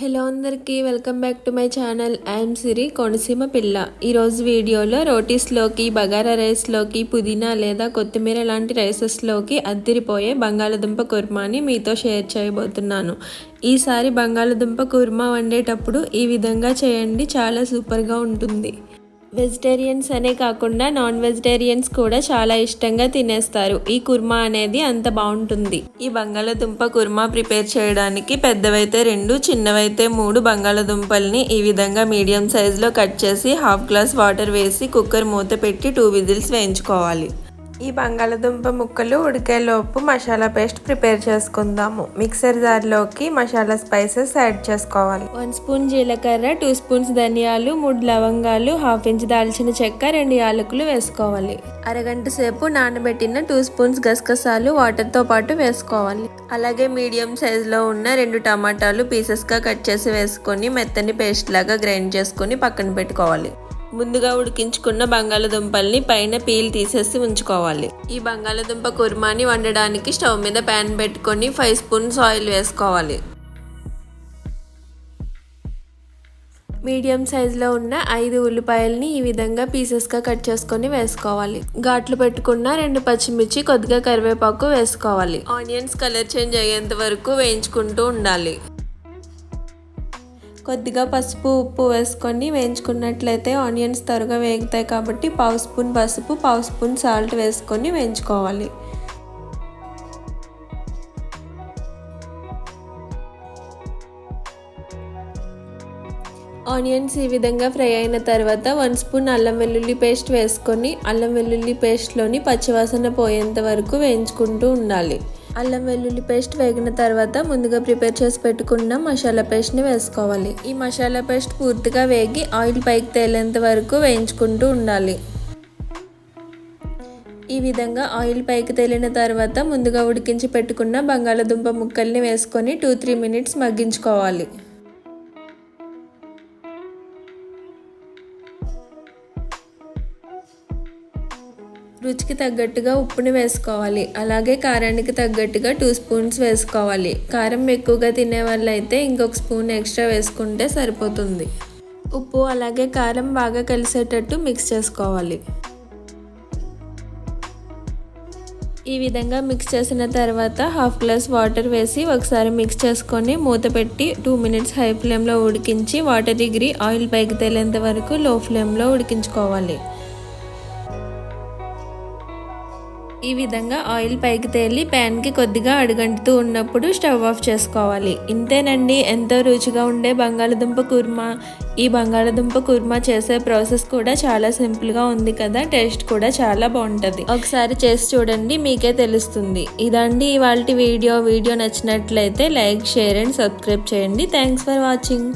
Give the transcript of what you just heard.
Hello అందరికీ welcome back to my channel. I'm Siri Konaseema పిల్ల. ఈరోజు వీడియోలో రోటీస్లోకి బగారా రైస్లోకి పుదీనా లేదా కొత్తిమీర లాంటి రైసెస్లోకి అద్దిరిపోయే బంగాళదుంప కుర్మాని మీతో షేర్ చేయబోతున్నాను. ఈసారి బంగాళదుంప కుర్మా వండేటప్పుడు ఈ విధంగా చేయండి చాలా సూపర్గా ఉంటుంది. వెజిటేరియన్స్ అనే కాకుండా నాన్ వెజిటేరియన్స్ కూడా చాలా ఇష్టంగా తినేస్తారు. ఈ కుర్మా అనేది అంత బాగుంటుంది. ఈ బంగాళదుంప కుర్మా ప్రిపేర్ చేయడానికి పెద్దవైతే రెండు చిన్నవైతే మూడు బంగాళదుంపల్ని ఈ విధంగా మీడియం సైజులో కట్ చేసి హాఫ్ గ్లాస్ వాటర్ వేసి కుక్కర్ మూత పెట్టి టూ విజిల్స్ వేయించుకోవాలి. ఈ బంగాళదుంప ముక్కలు ఉడికేలోపు మసాలా పేస్ట్ ప్రిపేర్ చేసుకుందాము. మిక్సర్ జార్లోకి మసాలా స్పైసెస్ యాడ్ చేసుకోవాలి. వన్ స్పూన్ జీలకర్ర టూ స్పూన్స్ ధనియాలు మూడు లవంగాలు హాఫ్ ఇంచ్ దాల్చిన చెక్క రెండు యాలకులు వేసుకోవాలి. అరగంట సేపు నానబెట్టిన టూ స్పూన్స్ గసగసాలు వాటర్తో పాటు వేసుకోవాలి. అలాగే మీడియం సైజులో ఉన్న రెండు టమాటాలు పీసెస్గా కట్ చేసి వేసుకొని మెత్తని పేస్ట్ లాగా గ్రైండ్ చేసుకొని పక్కన పెట్టుకోవాలి. ముందుగా ఉడికించుకున్న బంగాళదుంపల్ని పైన పీల్ తీసేసి ఉంచుకోవాలి. ఈ బంగాళదుంప కుర్మాని వండడానికి స్టవ్ మీద ప్యాన్ పెట్టుకొని ఫైవ్ స్పూన్స్ ఆయిల్ వేసుకోవాలి. మీడియం సైజులో ఉన్న ఐదు ఉల్లిపాయల్ని ఈ విధంగా పీసెస్గా కట్ చేసుకొని వేసుకోవాలి. ఘాట్లు పెట్టుకున్న రెండు పచ్చిమిర్చి కొద్దిగా కరివేపాకు వేసుకోవాలి. ఆనియన్స్ కలర్ చేంజ్ అయ్యేంత వరకు వేయించుకుంటూ ఉండాలి. కొద్దిగా పసుపు ఉప్పు వేసుకొని వేయించుకున్నట్లయితే ఆనియన్స్ త్వరగా వేగుతాయి కాబట్టి పావు స్పూన్ పసుపు పావు స్పూన్ సాల్ట్ వేసుకొని వేయించుకోవాలి. ఆనియన్స్ ఈ విధంగా ఫ్రై అయిన తర్వాత వన్ స్పూన్ అల్లం వెల్లుల్లి పేస్ట్ వేసుకొని అల్లం వెల్లుల్లి పేస్ట్లోని పచ్చివాసన పోయేంత వరకు వేయించుకుంటూ ఉండాలి. అల్లం వెల్లుల్లి పేస్ట్ వేగిన తర్వాత ముందుగా ప్రిపేర్ చేసి పెట్టుకున్న మసాలా పేస్ట్ని వేసుకోవాలి. ఈ మసాలా పేస్ట్ పూర్తిగా వేగి ఆయిల్ పైకి తేలేంత వరకు వేయించుకుంటూ ఉండాలి. ఈ విధంగా ఆయిల్ పైకి తేలిన తర్వాత ముందుగా ఉడికించి పెట్టుకున్న బంగాళదుంప ముక్కల్ని వేసుకొని టూ త్రీ మినిట్స్ మగ్గించుకోవాలి. రుచికి తగ్గట్టుగా ఉప్పుని వేసుకోవాలి. అలాగే కారానికి తగ్గట్టుగా టూ స్పూన్స్ వేసుకోవాలి. కారం ఎక్కువగా తినే వాళ్ళైతే ఇంకొక స్పూన్ ఎక్స్ట్రా వేసుకుంటే సరిపోతుంది. ఉప్పు అలాగే కారం బాగా కలిసేటట్టు మిక్స్ చేసుకోవాలి. ఈ విధంగా మిక్స్ చేసిన తర్వాత హాఫ్ గ్లాస్ వాటర్ వేసి ఒకసారి మిక్స్ చేసుకొని మూత పెట్టి టూ మినిట్స్ హై ఫ్లేమ్లో ఉడికించి వాటర్ డిగ్రీ ఆయిల్ పైకి తేలేంత వరకు లో ఫ్లేమ్లో ఉడికించుకోవాలి. ఈ విధంగా ఆయిల్ పైకి తేలి ప్యాన్కి కొద్దిగా అడుగంటుతూ ఉన్నప్పుడు స్టవ్ ఆఫ్ చేసుకోవాలి. ఇంతేనండి. ఎంతో రుచిగా ఉండే బంగాళదుంప కుర్మా. ఈ బంగాళదుంప కుర్మా చేసే ప్రాసెస్ కూడా చాలా సింపుల్గా ఉంది కదా. టేస్ట్ కూడా చాలా బాగుంటుంది. ఒకసారి చేసి చూడండి మీకే తెలుస్తుంది. ఇదండి ఇవాళ వీడియో. వీడియో నచ్చినట్లయితే లైక్ షేర్ అండ్ సబ్స్క్రైబ్ చేయండి. Thanks for watching.